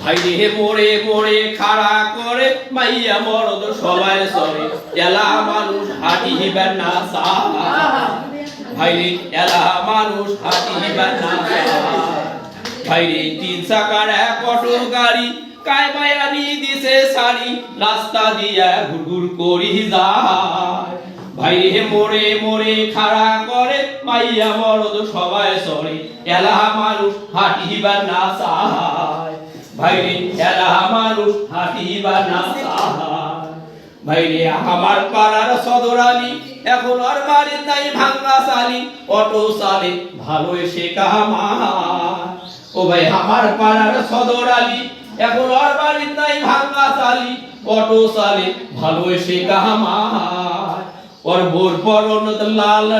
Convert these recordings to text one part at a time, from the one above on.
ভাই রে মোড়ে মোড়ে খাড়া করে, মাইয়া মরদ সবাই সরে, এলা মানুষ হাঁটিবেন না সা ভাই রে দিছে সারি, রাস্তা দিয়া ঘুরঘুর করি যায়। ভাই রে মোড়ে মোড়ে খাড়া করে, মাইয়া মরদ সবাই সরে। এলা মানুষ হাঁটিবার না সাহায় ভাই রে এলা মানুষ হাঁটিবার না সাহায় ভাই রে আমার পাড়ার সদর আলী এখন আর বাড়ির নাই ভাঙ্গা সালি অটো চালে ভালো এসে কামায়। ও ভাই, আমার পাড়ার সদর আলী এখন আর বাড়ির নাই ভাঙ্গা সালি অটো চালে ভালো এসে কামায়। ওর পরন লাল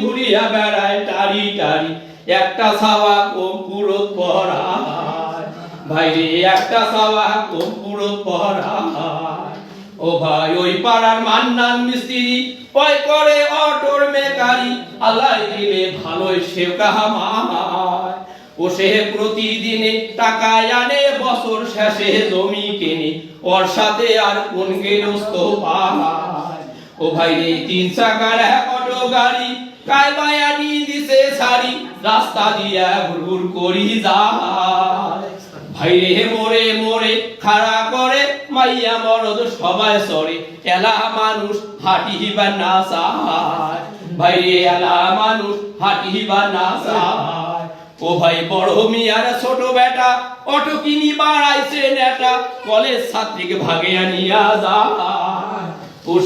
ঘুরিয়া বেড়ায় টারি টারি। একটা সাওয়া কম পুরো পরায়। ভাই একটা সাওয়া কম পুরো পরায়। ও ভাই, ওই পাড়ার মান্নান মিস্ত্রি ওই করে অটোর মেকারি। আল্লাহ দিলে ভালোই সে ও সে প্রতিদিনে টাকা আনে, বছর শেষে জমি কেনে। ওর সাথে আর কোন গেরস্ত পায়। ও ভাই রে, তিন চাকার এক অটো গাড়ি বায়ানি দিছে সারি রাস্তা দিয়া ঘুরঘুর করি ভাই রে, মোরে মোরে, খাড়া করে, মাইয়া মরদ সবাই সরে, এলা মানুষ হাঁটিবার না সাহায় ভাই রে, এলা মানুষ না ও ভাই, বড় মিয়ার ছোট বেটা অটো কিনি বাড়াইছে নেটা, কলেজ ছাত্রীকে ভাগে আনিয়া যায়।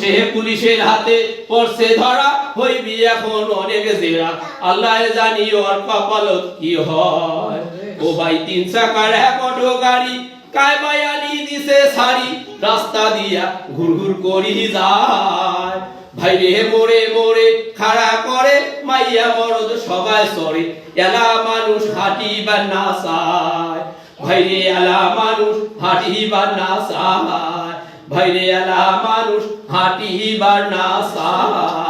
সে পুলিশের হাতে পড়ছে ধরা, হইবি এখন অনেক জেরা আল্লাহ জানি ওর কপালত কি হয়? ও ভাই, তিন চাকার এক অটো গাড়ি কায় বায়ানি দিছে সারি, রাস্তা দিয়া ঘুরঘুর করি যায়। ভাই রে মোড়ে মোড়ে খাড়া করে, মাইয়া মরদ সবাই সরে, এলা মানুষ হাঁটিবার না চায়। ভাই রে এলা মানুষ হাঁটিবার না চায়। ভাই রে এলা মানুষ হাঁটিবার না চায়